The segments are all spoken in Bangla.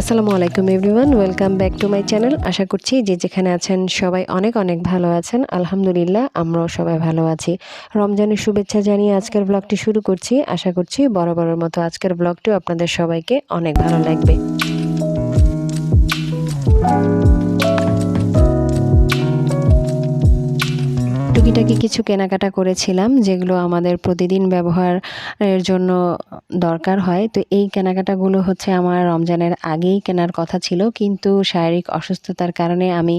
আসসালামু আলাইকুম, everyone. Welcome back to my channel. আশা করছি যে যেখানে আছেন সবাই অনেক অনেক ভালো আছেন। আলহামদুলিল্লাহ, আমরাও সবাই ভালো আছি। রমজানের শুভেচ্ছা জানিয়ে আজকের ব্লগটি শুরু করছি। আশা করছি বড় বরাবরের মতো আজকের ব্লগটিও আপনাদের সবাইকে অনেক ভালো লাগবে। টুকিটাকি কিছু কেনাকাটা করেছিলাম, যেগুলো আমাদের প্রতিদিন ব্যবহারের জন্য দরকার হয়। তো এই কেনাকাটাগুলো হচ্ছে আমার রমজানের আগেই কেনার কথা ছিল, কিন্তু শারীরিক অসুস্থতার কারণে আমি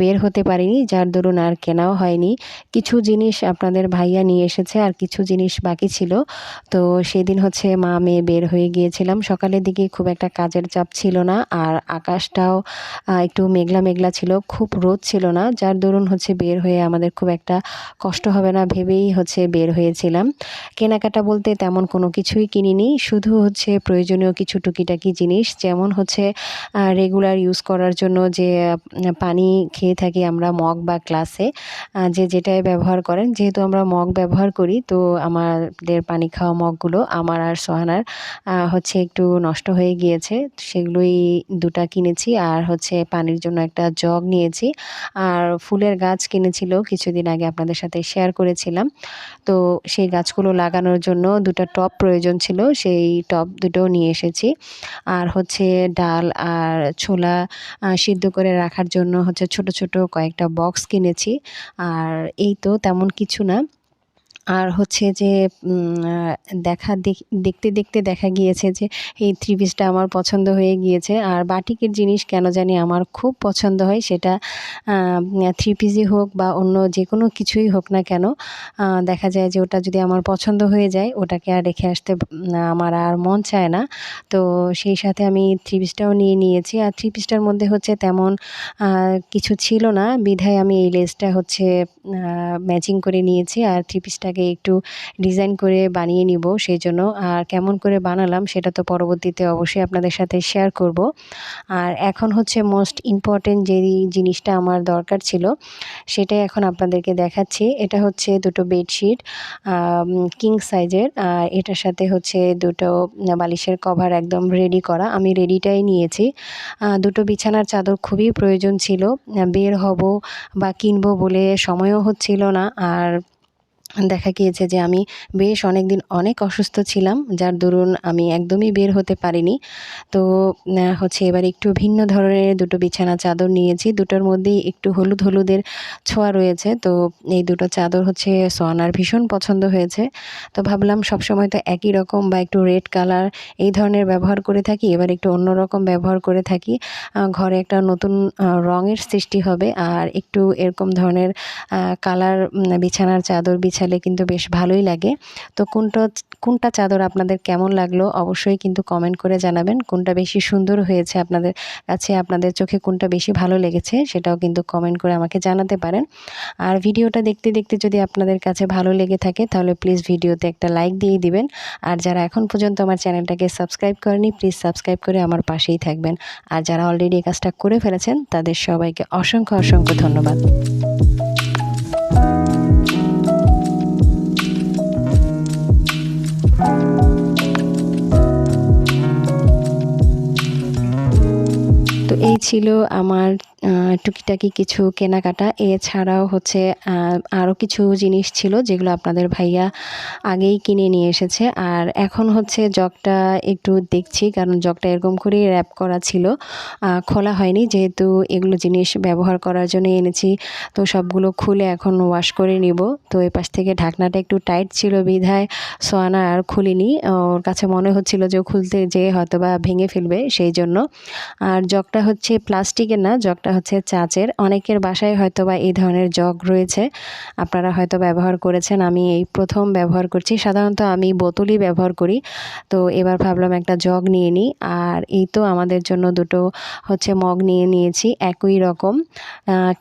বের হতে পারিনি, যার দরুন আর কেনাও হয়নি। কিছু জিনিস আপনাদের ভাইয়া নিয়ে এসেছে আর কিছু জিনিস বাকি ছিল। তো সেদিন হচ্ছে মা মেয়ে বের হয়ে গিয়েছিলাম। সকালের দিকে খুব একটা কাজের চাপ ছিল না, আর আকাশটাও একটু মেঘলা মেঘলা ছিল, খুব রোদ ছিল না, যার দরুন হচ্ছে বের হয়ে আমাদের খুব একটা কষ্ট হবে না, ভেবেই হচ্ছে বের হয়েছিলাম। কেনাকাটা বলতে তেমন কোনো কিছুই কিনিনি, শুধু হচ্ছে প্রয়োজনীয় কিছু টুকিটাকি জিনিস, যেমন হচ্ছে রেগুলার ইউজ করার জন্য যে পানি খেয়ে থাকি আমরা মগ বা গ্লাসে যে যেটাই ব্যবহার করেন। যেহেতু আমরা মগ ব্যবহার করি, তো আমাদের পানি খাওয়া মগগুলো আমার আর সোহানার হচ্ছে একটু নষ্ট হয়ে গিয়েছে। সেগুলোই দুটা কিনেছি আর হচ্ছে পানির জন্য একটা জগ নিয়েছি। আর ফুলের গাছ কিনেছিল কিছুদিন আগে আপনাদের সাথে শেয়ার করেছিলাম। তো সেই গাছগুলো লাগানোর জন্য দুটো টপ প্রয়োজন ছিল, সেই টপ দুটো নিয়ে এসেছি। আর হচ্ছে ডাল আর ছোলা সিদ্ধ করে রাখার জন্য হচ্ছে ছোট ছোট কয়েকটা বক্স কিনেছি। আর এই তো তেমন কিছু না। আর হচ্ছে যে দেখা দেখতে দেখতে দেখা গিয়েছে যে, এই থ্রি পিসটা আমার পছন্দ হয়ে গিয়েছে। আর বাটিকের জিনিস কেন জানি আমার খুব পছন্দ হয়, সেটা থ্রি পিসই হোক বা অন্য যে কোনো কিছুই হোক না কেন দেখা যায় যে, ওটা যদি আমার পছন্দ হয়ে যায়, ওটাকে আর রেখে আসতে আমার আর মন চায় না। তো সেই সাথে আমি থ্রি পিসটাও নিয়ে নিয়েছি। আর থ্রি পিসটার মধ্যে হচ্ছে তেমন কিছু ছিল না। বিধায় আমি এই লেসটা হচ্ছে ম্যাচিং করে নিয়েছি। আর থ্রি পিসটাকে আগে একটু ডিজাইন করে বানিয়ে নিব সেই জন্য আর কেমন করে বানালাম সেটা তো পরবর্তীতে অবশ্যই আপনাদের সাথে শেয়ার করব। আর এখন হচ্ছে মোস্ট ইম্পর্টেন্ট যে জিনিসটা আমার দরকার ছিল, সেটাই এখন আপনাদেরকে দেখাচ্ছি। এটা হচ্ছে দুটো বেডশিট কিং সাইজের আর এটার সাথে হচ্ছে দুটো বালিশের কভার একদম রেডি করা। আমি রেডিটাই নিয়েছি। দুটো বিছানার চাদর খুবই প্রয়োজন ছিল। বের হব বা কিনবো বলে সময়ও হচ্ছিল না। আর দেখা গিয়েছে যে আমি বেশ অনেক দিন অনেক অসুস্থ ছিলাম, যার দরুন আমি একদমই বের হতে পারিনি। তো হচ্ছে এবার একটু ভিন্ন ধরনের দুটো বিছানা চাদর নিয়েছি, দুটোর মধ্যেই একটু হলুদ হলুদের ছোঁয়া রয়েছে। তো, এই দুটো চাদর হচ্ছে সোয়ানার ভীষণ পছন্দ হয়েছে। তো ভাবলাম সবসময় তো একই রকম বা একটু রেড কালার এই ধরনের ব্যবহার করে থাকি, এবার একটু অন্যরকম ব্যবহার করে থাকি। ঘরে একটা নতুন রঙের সৃষ্টি হবে, আর একটু এরকম ধরনের কালার বিছানার চাদর, বিছানা বিছালে কিন্তু বেশ ভালোই লাগে। তো কোনটা কোনটা চাদর আপনাদের কেমন লাগল অবশ্যই কিন্তু কমেন্ট করে জানাবেন। কোনটা বেশি সুন্দর হয়েছে আপনাদের কাছে, আপনাদের চোখে কোনটা বেশি ভালো লেগেছে সেটাও কিন্তু কমেন্ট করে আমাকে জানাতে পারেন। আর ভিডিওটা দেখতে দেখতে যদি আপনাদের কাছে ভালো লেগে থাকে তাহলে প্লিজ ভিডিওতে একটা লাইক দিয়ে দিবেন। আর যারা এখন পর্যন্ত আমার চ্যানেলটাকে সাবস্ক্রাইব করেনি প্লিজ সাবস্ক্রাইব করে আমার পাশেই থাকবেন। আর যারা অলরেডি এই কাজটা করে ফেলেছেন তাদের সবাইকে অসংখ্য অসংখ্য ধন্যবাদ। এই ছিল আমার টুকিটাকি কিছু কেনাকাটা। এছাড়াও হচ্ছে আরও কিছু জিনিস ছিল যেগুলো আপনাদের ভাইয়া আগেই কিনে নিয়ে এসেছে। আর এখন হচ্ছে জগটা একটু দেখছি, কারণ জগটা এরকম করেই র্যাপ করা ছিল। খোলা হয়নি, যেহেতু এগুলো জিনিস ব্যবহার করার জন্য এনেছি। তো সবগুলো খুলে এখন ওয়াশ করে নিব। তো এ পাশ থেকে ঢাকনাটা একটু টাইট ছিল বিধায় সোয়ানা আর খুলিনি। ওর কাছে মনে হচ্ছিল যে খুলতে যেয়ে হয়তো বা ভেঙে ফেলবে, সেই জন্য। আর জগটা হচ্ছে প্লাস্টিকের না, জগটা হচ্ছে চাচের। অনেকের বাসায় হয়তো বা এই ধরনের জগ রয়েছে। আপনারা হয়তো ব্যবহার করেছেন, আমি এই প্রথম ব্যবহার করছি। সাধারণত আমি বোতলই ব্যবহার করি। তো এবার ভাবলাম একটা জগ নিয়ে নিই। আর এই তো আমাদের জন্য দুটো হচ্ছে মগ নিয়ে নিয়েছি, একই রকম।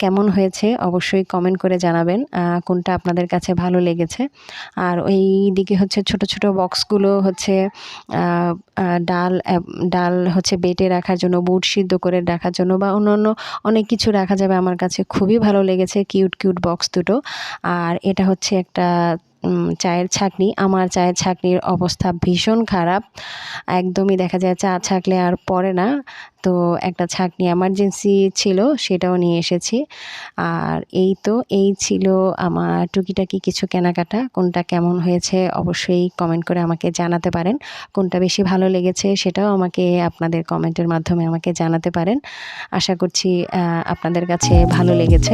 কেমন হয়েছে অবশ্যই কমেন্ট করে জানাবেন। কোনটা আপনাদের কাছে ভালো লেগেছে? আর ওই দিকে হচ্ছে ছোট ছোট বক্সগুলো হচ্ছে ডাল ডাল হচ্ছে বেটে রাখার জন্য, বুট সিদ্ধ করে রাখার জন্য বা অন্যান্য অনেক কিছু রাখা যাবে আমার কাছে। খুবই ভালো লেগেছে, কিউট কিউট বক্স দুটো। আর এটা হচ্ছে একটা চায়ের ছাঁকনি। আমার চায়ের ছাঁকনির অবস্থা ভীষণ খারাপ। একদমই দেখা যায় চা ছাঁকলে আর পড়ে না। তো একটা ছাঁকনি এমার্জেন্সি ছিল, সেটাও নিয়ে এসেছি। আর এই তো, এই ছিল আমার টুকিটাকি কিছু কেনাকাটা। কোনটা কেমন হয়েছে অবশ্যই কমেন্ট করে আমাকে জানাতে পারেন। কোনটা বেশি ভালো লেগেছে সেটাও আমাকে আপনাদের কমেন্টের মাধ্যমে আমাকে জানাতে পারেন। আশা করছি আপনাদের কাছে ভালো লেগেছে।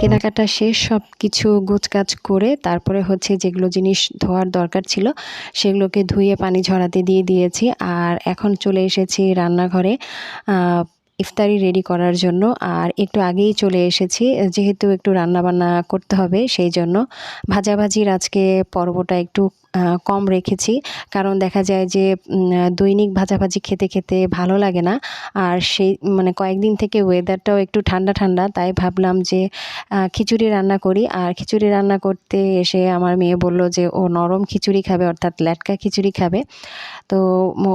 কেনাকাটা শেষ সব কিছু গোছকাজ করে তারপরে হচ্ছে যেগুলো জিনিস ধোয়ার দরকার ছিল, সেগুলোকে ধুয়ে পানি ঝরাতে দিয়ে দিয়েছি। আর এখন চলে এসেছি রান্নাঘরে ইফতারি রেডি করার জন্য। আর একটু আগেই চলে এসেছি, যেহেতু একটু রান্নাবান্না করতে হবে, সেই জন্য ভাজাভাজির আজকে পর্বটা একটু কম রেখেছি। কারণ দেখা যায় যে দৈনিক ভাজাভাজি খেতে খেতে ভালো লাগে না। আর সেই মানে কয়েকদিন থেকে ওয়েদারটাও একটু ঠান্ডা ঠান্ডা, তাই ভাবলাম যে খিচুড়ি রান্না করি। আর খিচুড়ি রান্না করতে এসে আমার মেয়ে বলল যে, ও নরম খিচুড়ি খাবে, অর্থাৎ ল্যাটকা খিচুড়ি খাবে। তো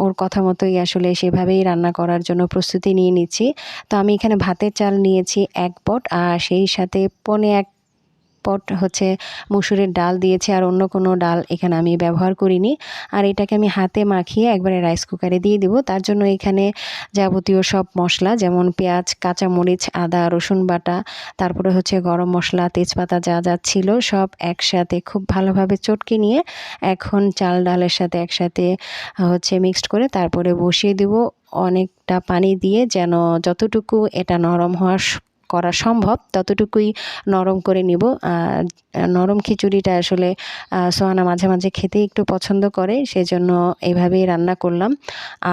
ওর কথা মতোই আসলে সেভাবেই রান্না করার জন্য প্রস্তুতি নিয়ে নিচ্ছি। তো আমি এখানে ভাতের চাল নিয়েছি এক পট আর সেই সাথে পনে এক পট হচ্ছে মুসুরের ডাল দিয়েছি আর অন্য কোনো ডাল এখানে আমি ব্যবহার করিনি। আর এটাকে আমি হাতে মাখিয়ে একবারে রাইস কুকারে দিয়ে দিব। তার জন্য এখানে যাবতীয় সব মশলা যেমন পেঁয়াজ, কাঁচামরিচ, আদা, রসুন বাটা, তারপরে হচ্ছে গরম মশলা, তেজপাতা যা যা ছিল সব একসাথে খুব ভালোভাবে চটকে নিয়ে এখন চাল ডালের সাথে একসাথে হচ্ছে মিক্সড করে তারপরে বসিয়ে দিব। অনেকটা পানি দিয়ে যেন যতটুকু এটা নরম হওয়া স- করা সম্ভব, ততটুকুই নরম করে নিব। নরম খিচুড়িটা আসলে সোহানা মাঝে মাঝে খেতে একটু পছন্দ করে, সেজন্য এভাবেই রান্না করলাম।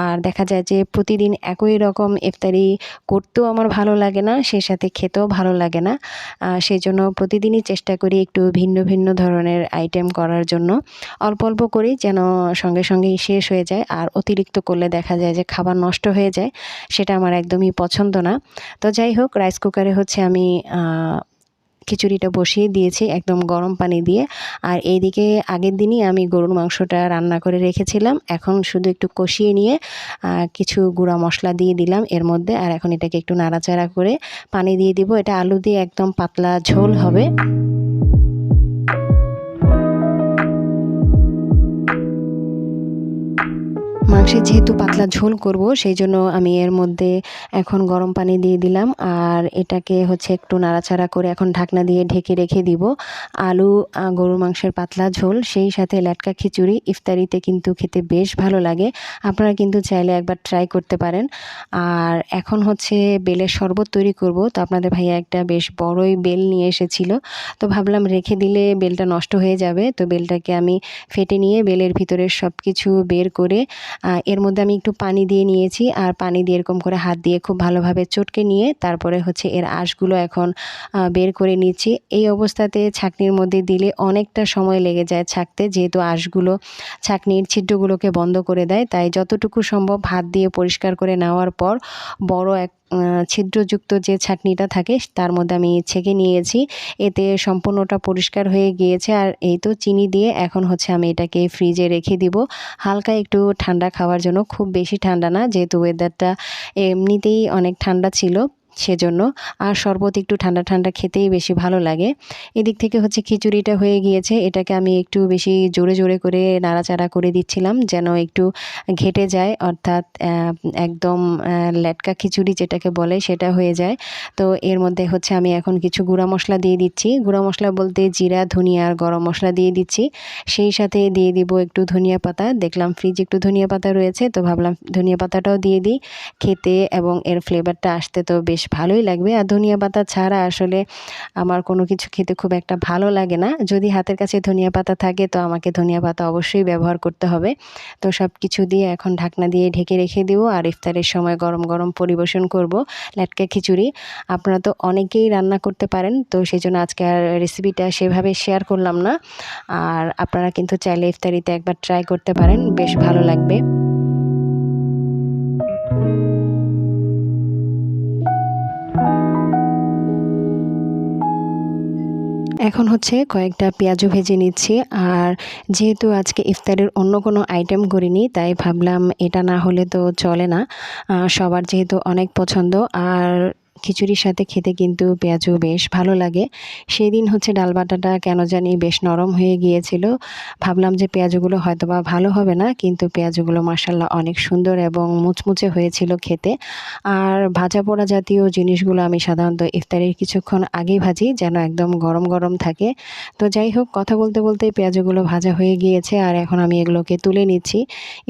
আর দেখা যায় যে, প্রতিদিন একই রকম ইফতারি করতেও আমার ভালো লাগে না সেই সাথে খেতেও ভালো লাগে না। সেই জন্য প্রতিদিনই চেষ্টা করি একটু ভিন্ন ভিন্ন ধরনের আইটেম করার জন্য। অল্প অল্প করি যেন সঙ্গে সঙ্গেই শেষ হয়ে যায়, আর অতিরিক্ত করলে দেখা যায় যে, খাবার নষ্ট হয়ে যায়, সেটা আমার একদমই পছন্দ না। তো যাই হোক, রাইস কুকারে হচ্ছে আমি খিচুড়িটা বসিয়ে দিয়েছি একদম গরম পানি দিয়ে। আর এইদিকে আগের দিনই আমি গরুর মাংসটা রান্না করে রেখেছিলাম। এখন শুধু একটু কষিয়ে নিয়ে কিছু গুঁড়া মশলা দিয়ে দিলাম এর মধ্যে। আর এখন এটাকে একটু নাড়াচাড়া করে পানি দিয়ে দিব। এটা আলু দিয়ে একদম পাতলা ঝোল হবে। মাংসের যেহেতু পাতলা ঝোল করব, সেই জন্য আমি এর মধ্যে এখন গরম পানি দিয়ে দিলাম। আর এটাকে হচ্ছে একটু নাড়াচাড়া করে এখন ঢাকনা দিয়ে ঢেকে রেখে দিব। আলু গরুর মাংসের পাতলা ঝোল, সেই সাথে ল্যাটকা খিচুড়ি, ইফতারিতে কিন্তু খেতে বেশ ভালো লাগে। আপনারা কিন্তু চাইলে একবার ট্রাই করতে পারেন। আর এখন হচ্ছে বেলের শরবত তৈরি করব। তো আপনাদের ভাইয়া একটা বেশ বড়ই বেল নিয়ে এসেছিল। তো ভাবলাম রেখে দিলে বেলটা নষ্ট হয়ে যাবে। তো বেলটাকে আমি ফেটে নিয়ে বেলের ভিতরের সব কিছু বের করে এর মধ্যে আমি একটু পানি দিয়ে নিয়েছি আর পানি দিয়ে এরকম করে হাত দিয়ে খুব ভালোভাবে চটকে নিয়ে তারপরে হচ্ছে এর আঁশগুলো এখন বের করে নিচ্ছি। এই অবস্থাতে ছাঁকনির মধ্যে দিলে অনেকটা সময় লেগে যায় ছাঁকতে, যেহেতু আঁশগুলো ছাঁকনির ছিদ্রগুলোকে বন্ধ করে দেয়। তাই যতটুকু সম্ভব হাত দিয়ে পরিষ্কার করে নেওয়ার পর বড় এক ছিদ্রযুক্ত যে ছাটনিটা থাকে, তার মধ্যে আমি ছেঁকে নিয়েছি। এতে সম্পূর্ণটা পরিষ্কার হয়ে গিয়েছে। আর এই তো চিনি দিয়ে এখন হচ্ছে আমি এটাকে ফ্রিজে রেখে দিব। হালকা একটু ঠান্ডা খাওয়ার জন্য। খুব বেশি ঠান্ডা না, যেহেতু ওয়েদারটা এমনিতেই অনেক ঠান্ডা ছিল। সেজন্য আর শরবত একটু ঠান্ডা ঠান্ডা খেতেই বেশি ভালো লাগে। এদিক থেকে হচ্ছে খিচুড়িটা হয়ে গিয়েছে। এটাকে আমি একটু বেশি জোরে জোরে করে নাড়াচাড়া করে দিচ্ছিলাম যেন একটু ঘেটে যায়। অর্থাৎ একদম লেটকা খিচুড়ি যেটাকে বলে সেটা হয়ে যায়। তো এর মধ্যে হচ্ছে আমি এখন কিছু গুঁড়া মশলা দিয়ে দিচ্ছি। গুঁড়া মশলা বলতে জিরা, ধনিয়া আর গরম মশলা দিয়ে দিচ্ছি। সেই সাথে দিয়ে দিব একটু ধনিয়া পাতা। দেখলাম ফ্রিজে একটু ধনিয়া পাতা রয়েছে। তো ভাবলাম ধনিয়া পাতাটাও দিয়ে দিই। খেতে এবং এর ফ্লেভারটা আসতে তো বেশ ভালোই লাগবে। আর ধনিয়া পাতা ছাড়া আসলে আমার কোনো কিছু খেতে খুব একটা ভালো লাগে না। যদি হাতের কাছে ধনিয়া পাতা থাকে তো আমাকে ধনিয়া পাতা অবশ্যই ব্যবহার করতে হবে। তো সব কিছু দিয়ে এখন ঢাকনা দিয়ে ঢেকে রেখে দিব আর ইফতারের সময় গরম গরম পরিবেশন করব ল্যাটকা খিচুড়ি। আপনারা তো অনেকেই রান্না করতে পারেন, তো সেই জন্য আজকে আর রেসিপিটা সেভাবে শেয়ার করলাম না। আর আপনারা কিন্তু চাইলে ইফতারিতে একবার ট্রাই করতে পারেন, বেশ ভালো লাগবে। এখন হচ্ছে কয়েকটা পেঁয়াজও ভেজে নিচ্ছি। আর যেহেতু আজকে ইফতারের অন্য কোনো আইটেম করিনি, তাই ভাবলাম এটা না হলে তো চলে না। সবার যেহেতু অনেক পছন্দ, আর খিচুড়ির সাথে খেতে কিন্তু পেঁয়াজও বেশ ভালো লাগে। সেই দিন হচ্ছে ডাল বাটাটা কেন জানি বেশ নরম হয়ে গিয়েছিল। ভাবলাম যে পেঁয়াজগুলো হয়তো বা ভালো হবে না, কিন্তু পেঁয়াজগুলো মাসাল্লাহ অনেক সুন্দর এবং মুচমুচে হয়েছিল খেতে। আর ভাজা পোড়া জাতীয় জিনিসগুলো আমি সাধারণত ইফতারির কিছুক্ষণ আগেই ভাজি, যেন একদম গরম গরম থাকে। তো যাই হোক, কথা বলতে বলতে পেঁয়াজগুলো ভাজা হয়ে গিয়েছে, আর এখন আমি এগুলোকে তুলে নিচ্ছি।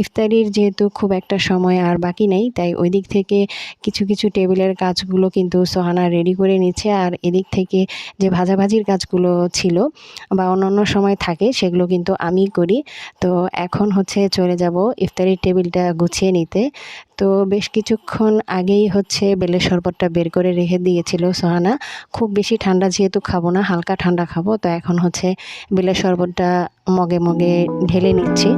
ইফতারির যেহেতু খুব একটা সময় আর বাকি নেই, তাই ওই দিক থেকে কিছু কিছু টেবিলের কাজগুলো কিন্তু সোহানা রেডি করে নিচ্ছে। আর এদিক থেকে যে ভাজাভাজির কাজগুলো ছিল বা অন্যান্য সময় থাকে, সেগুলো কিন্তু আমি করি। তো এখন হচ্ছে চলে যাব ইফতারির টেবিলটা গুছিয়ে নিতে। তো বেশ কিছুক্ষণ আগেই হচ্ছে বেলের শরবতটা বের করে রেখে দিয়েছিল সোহানা। খুব বেশি ঠান্ডা যেহেতু খাব না, হালকা ঠান্ডা খাব। তো এখন হচ্ছে বেলের শরবতটা মগে মগে ঢেলে নিচ্ছি।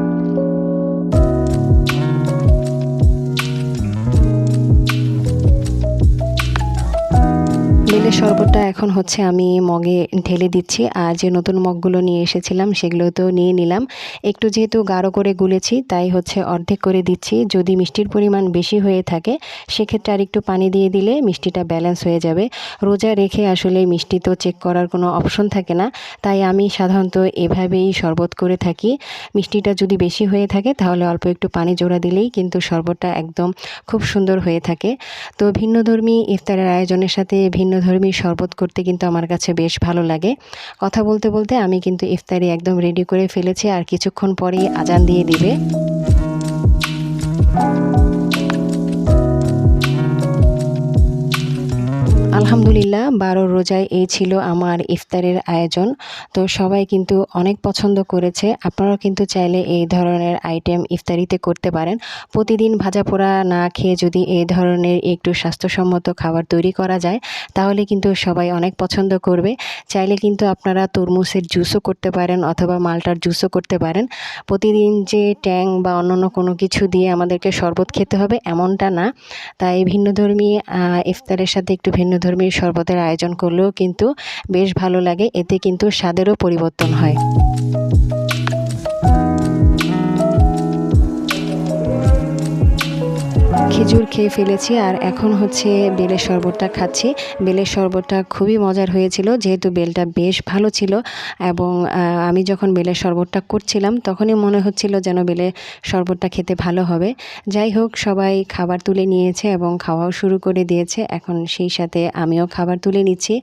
বেলের শরবতটা এখন হচ্ছে আমি মগে ঢেলে দিচ্ছি। আর যে নতুন মগগুলো নিয়ে এসেছিলাম সেগুলো তো নিয়ে নিলাম। একটু যেহেতু গাঢ় করে গুলেছি, তাই হচ্ছে অর্ধেক করে দিচ্ছি। যদি মিষ্টির পরিমাণ বেশি হয়ে থাকে, সেক্ষেত্রে আর একটু পানি দিয়ে দিলে মিষ্টিটা ব্যালেন্স হয়ে যাবে। রোজা রেখে আসলে মিষ্টি তো চেক করার কোনো অপশন থাকে না। তাই আমি সাধারণত এভাবেই শরবত করে থাকি। মিষ্টিটা যদি বেশি হয়ে থাকে, তাহলে অল্প একটু পানি জোড়া দিলেই কিন্তু শরবতটা একদম খুব সুন্দর হয়ে থাকে। তো ভিন্নধর্মী ইফতারের আয়োজনের সাথে ভিন্নধর্মী শরবত করতে কিন্তু আমার কাছে বেশ ভালো লাগে। কথা বলতে বলতে আমি কিন্তু ইফতারি একদম রেডি করে ফেলেছি আর কিছুক্ষণ পরেই আজান দিয়ে দিবে। আলহামদুলিল্লাহ, বারো রোজায় এই ছিল আমার ইফতারের আয়োজন। তো সবাই কিন্তু অনেক পছন্দ করেছে। আপনারাও কিন্তু চাইলে এই ধরনের আইটেম ইফতারিতে করতে পারেন। প্রতিদিন ভাজা পোড়া না খেয়ে যদি এই ধরনের একটু স্বাস্থ্যসম্মত খাবার তৈরি করা যায়, তাহলে কিন্তু সবাই অনেক পছন্দ করবে। চাইলে কিন্তু আপনারা তরমুজের জুসও করতে পারেন অথবা মালটার জুসও করতে পারেন। প্রতিদিন যে ট্যাং বা অন্যান্য কোনো কিছু দিয়ে আমাদেরকে শরবত খেতে হবে, এমনটা না। তাই ভিন্নধর্মী ইফতারের সাথে একটু ভিন্নধর্মী শরবতের আয়োজন করলেও কিন্তু বেশ ভালো লাগে। এতে কিন্তু স্বাদেরও পরিবর্তন হয়। খেজুর খেয়ে ফেলেছি আর এখন হচ্ছে বেলের শরবতটা খাচ্ছি। বেলের শরবতটা খুবই মজার হয়েছিল, যেহেতু বেলটা বেশ ভালো ছিল এবং আমি যখন বেলের শরবতটা করছিলাম তখনই মনে হচ্ছিল যেন বেলের শরবতটা খেতে ভালো হবে। যাই হোক, সবাই খাবার তুলে নিয়েছে এবং খাওয়াও শুরু করে দিয়েছে। এখন সেই সাথে আমিও খাবার তুলে নিচ্ছি।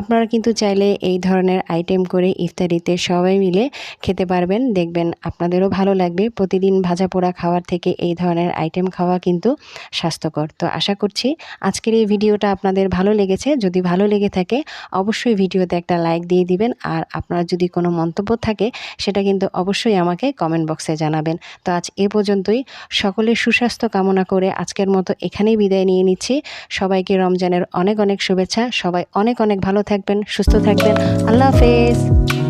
আপনারা কিন্তু চাইলে এই ধরনের আইটেম করে ইফতারিতে সবাই মিলে খেতে পারবেন। দেখবেন আপনাদেরও ভালো লাগবে। প্রতিদিন ভাজা পোড়া খাওয়ার থেকে এই ধরনের আইটেম খাওয়া কিন্তু স্বাস্থ্যকর। তো আশা করছি আজকের এই ভিডিওটা আপনাদের ভালো লেগেছে। যদি ভালো লেগে থাকে, অবশ্যই ভিডিওতে একটা লাইক দিয়ে দিবেন। আর আপনার যদি কোনো মন্তব্য থাকে, সেটা কিন্তু অবশ্যই আমাকে কমেন্ট বক্সে জানাবেন। তো আজ এ পর্যন্তই। সকলের সুস্বাস্থ্য কামনা করে আজকের মতো এখানেই বিদায় নিয়ে নিচ্ছি। সবাইকে রমজানের অনেক অনেক শুভেচ্ছা। সবাই অনেক অনেক ভালো থাকবেন, সুস্থ থাকবেন। আল্লাহ হাফেজ।